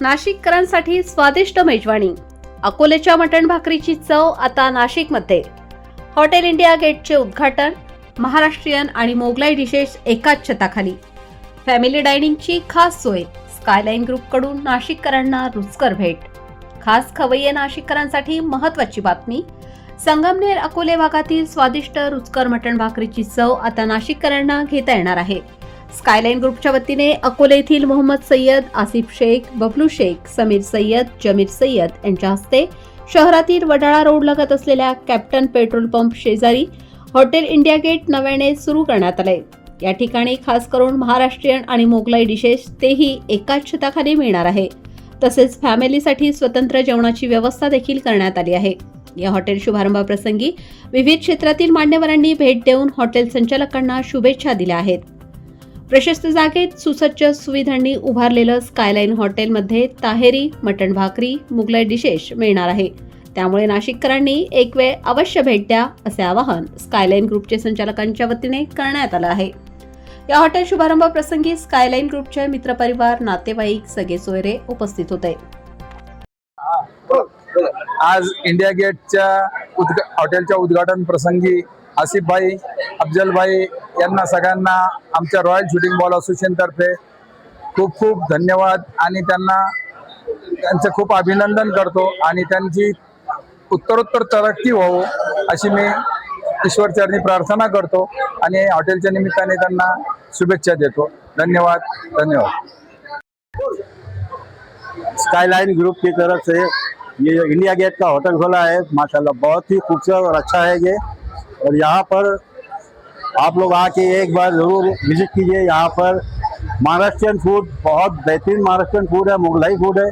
नाशिककरांसाठी स्वादिष्ट मेजवानी. अकोलेच्या मटण भाकरीची चव आता नाशिकमध्ये. हॉटेल इंडिया गेटचे उद्घाटन महाराष्ट्रीयन आणि मोगलाई डिशेस एकाच छताखाली. फॅमिली डायनिंगची खास सोय स्कायलाईन ग्रुपकडून नाशिककरांना रुचकर भेट. खास खवय्ये नाशिककरांसाठी महत्त्वाची बातमी. संगमनेर अकोले भागातील स्वादिष्ट रुचकर मटण भाकरीची चव आता नाशिककरांना घेता येणार आहे. स्कायलाईन ग्रुपच्या वतीने अकोले येथील मोहम्मद सय्यद आसिफ शेख बबलू शेख समीर सय्यद जमीर सय्यद यांच्या हस्ते शहरातील वडाळा रोड लगत असलेल्या कॅप्टन पेट्रोल पंप शेजारी हॉटेल इंडिया गेट नव्याने सुरू करण्यात आले. या ठिकाणी खास करून महाराष्ट्रीयन आणि मोगलाई डिशेस तेही एकाच छताखाली मिळणार आहे. तसेच फॅमिलीसाठी स्वतंत्र जेवणाची व्यवस्था देखील करण्यात आली आहे. या हॉटेल शुभारंभाप्रसंगी विविध क्षेत्रातील मान्यवरांनी भेट देऊन हॉटेल संचालकांना शुभेच्छा दिल्या आहेत. प्रशस्त जागेत सुसज्ज सुविधांनी उभारलेलं स्कायलाईन हॉटेलमध्ये ताहेरी मटण भाकरी मुगलाई डिशेस मिळणार आहे. त्यामुळे नाशिककरांनी एक वेळ अवश्य भेट द्या असे आवाहन स्कायलाईन ग्रुपचे संचालकांच्या वतीने करण्यात आलं आहे. या हॉटेल शुभारंभ प्रसंगी स्कायलाईन ग्रुपचे मित्रपरिवार नातेवाईक सगळे सोयरे उपस्थित होते. आज इंडिया गेटच्या हॉटेलच्या उद्घाटन प्रसंगी आसिफभाई अफजलभाई यांना सगळ्यांना आमच्या रॉयल शूटिंग बॉल असोसिएशनतर्फे खूप खूप धन्यवाद आणि त्यांना त्यांचं खूप अभिनंदन करतो आणि त्यांची उत्तरोत्तर तरक्की व्हावं अशी मी ईश्वरचरणी प्रार्थना करतो आणि हॉटेलच्या निमित्ताने त्यांना शुभेच्छा देतो. धन्यवाद धन्यवाद. स्काईलाइन ग्रुप की तरफ से ये इंडिया गेट का होटल खोला है माशाल्लाह बहुत ही खूबसूरत और अच्छा है ये। और यहाँ पर आप लोग आके एक बार ज़रूर विज़िट कीजिए। यहाँ पर महाराष्ट्रियन फ़ूड बहुत बेहतरीन महाराष्ट्रियन फ़ूड है, मुगलाई फ़ूड है।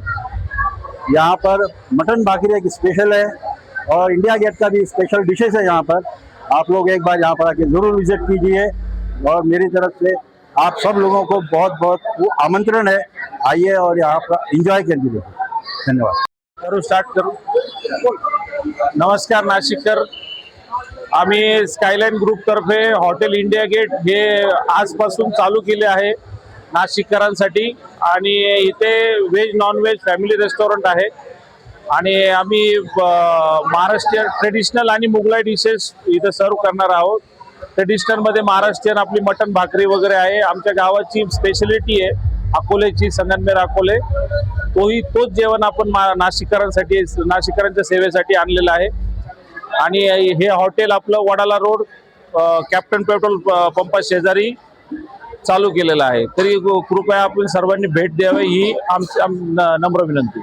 यहाँ पर मटन भाकरी एक स्पेशल है और इंडिया गेट का भी स्पेशल डिशेस है यहाँ पर। आप लोग एक बार यहाँ पर आके ज़रूर विज़िट कीजिए और मेरी तरफ़ से आप सब लोगों को बहुत बहुत आमंत्रण है। आइए और यहाँ पर एंजॉय करिए धन्यवाद। करूँ स्टार्ट करूँ? नमस्कार नाशिककर। आम्ही स्कायलाईन ग्रुपतर्फे हॉटेल इंडिया गेट हे आजपासून चालू केले आहे नाशिककरांसाठी. आणि इथे व्हेज नॉनव्हेज फॅमिली रेस्टॉरंट आहे. आणि आम्ही महाराष्ट्रीयन ट्रेडिशनल आणि मुघलाई डिशेस इथं सर्व करणार आहोत. ट्रेडिशनलमध्ये महाराष्ट्रीयन आपली मटण भाकरी वगैरे आहे. आमच्या गावाची स्पेशलिटी आहे अकोलेची संगनमेर अकोले. तोही तोच जेवण आपण मा- नाशिककरांसाठी नाशिककरांच्या सेवेसाठी आणलेलं आहे. आणि हे हॉटेल आपलं वडाला रोड कॅप्टन पेट्रोल पंपा शेजारी चालू केलेलं आहे. तरी कृपया आपण सर्वांनी भेट द्यावी ही आमची आम- नम्र विनंती.